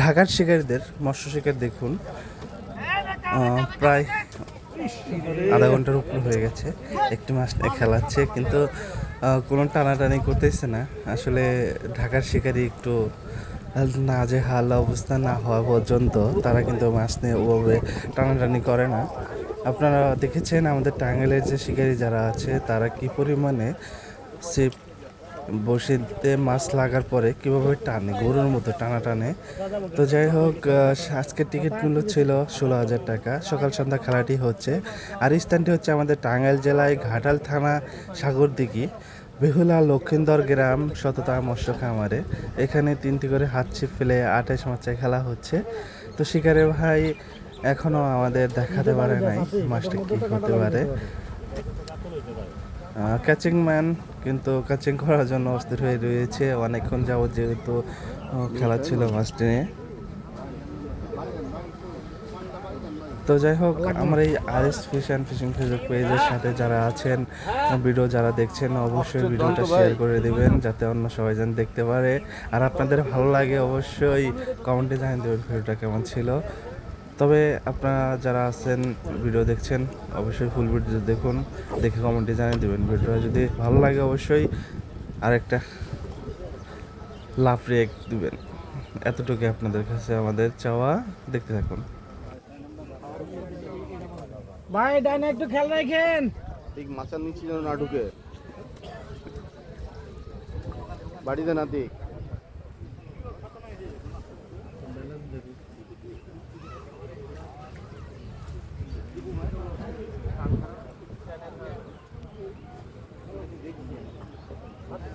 ঢাকার শিকারীদের মৎস্য শিকার দেখুন। প্রায় আধা ঘণ্টার উপর হয়ে গেছে। একটু মাছ খেলাচ্ছে, কিন্তু কোনো টানাটানি করতেছে না। আসলে ঢাকার শিকারি একটু না যে হাল অবস্থা না হওয়া পর্যন্ত তারা কিন্তু মাছ নিয়ে ওভাবে টানাটানি করে না। আপনারা দেখেছেন আমাদের টাঙ্গাইলের যে শিকারি যারা আছে, তারা কি পরিমাণে সে বসিতে মাছ লাগার পরে কীভাবে টানে? গরুর মতো টানা টানে। তো যাই হোক আজকের টিকিটগুলো ছিল ষোলো হাজার টাকা। সকাল সন্ধ্যা খেলাটি হচ্ছে। আর স্থানটি হচ্ছে আমাদের টাঙ্গাইল জেলায় ঘাটাল থানা সাগর সাগরদিঘি বেহুলা লক্ষিন্দর গ্রাম শততা মৎস্য খামারে। এখানে তিনটি করে হাত ছিপ ফেলে আঠাশ মাচায় খেলা হচ্ছে। তো শিকারে ভাই এখনও আমাদের দেখাতে পারে নাই মাছটা কি হতে পারে। ক্যাচিং ম্যান কিন্তু ক্যাচিং করার জন্য অস্থির হয়ে রয়েছে। অনেকক্ষণ যাবত যেহেতু খেলা ছিল মাছটি নিয়ে তো যাই হোক আমার এই R S fish and fishing Facebook পেজের সাথে যারা আছেন ভিডিও যারা দেখছেন অবশ্যই ভিডিওটা শেয়ার করে দেবেন যাতে অন্য সবাই যেন দেখতে পারে। আর আপনাদের ভালো লাগে অবশ্যই কমেন্টে জানিয়ে দেবেন ভিডিওটা কেমন ছিল। তবে আপনারা যারা আছেন ভিডিও দেখছেন অবশ্যই ফুল ভিডিও দেখুন দেখে কমেন্টে জানিয়ে দেবেন। ভিডিওটা যদি ভালো লাগে অবশ্যই আরেকটা লাভ রেক দেবেন। এতটুকু আপনাদের কাছে আমাদের চাওয়া। দেখতে থাকুন। ভাই ডাইনে একটু খেয়াল রাখেন। ঠিক মাছের নিচে যেন না ঢুকে। বাড়িতে না দিক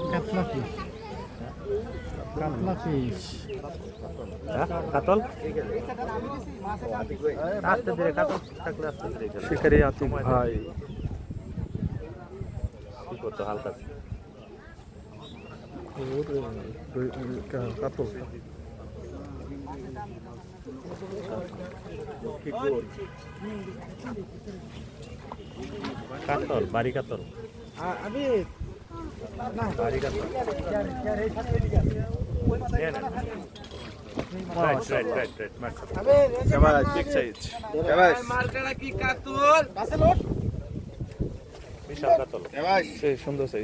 কাতলা ফিশ কাতলা ফিশ কাতল আস্তে ধীরে কাটো থাকলে আস্তে ধীরে শিকারি আতিক ভাই। কি করতো হালকা? কাতল কাতল। বাড়ি কাতল? আমি বাড়ি কাতল সুন্দর সাইজ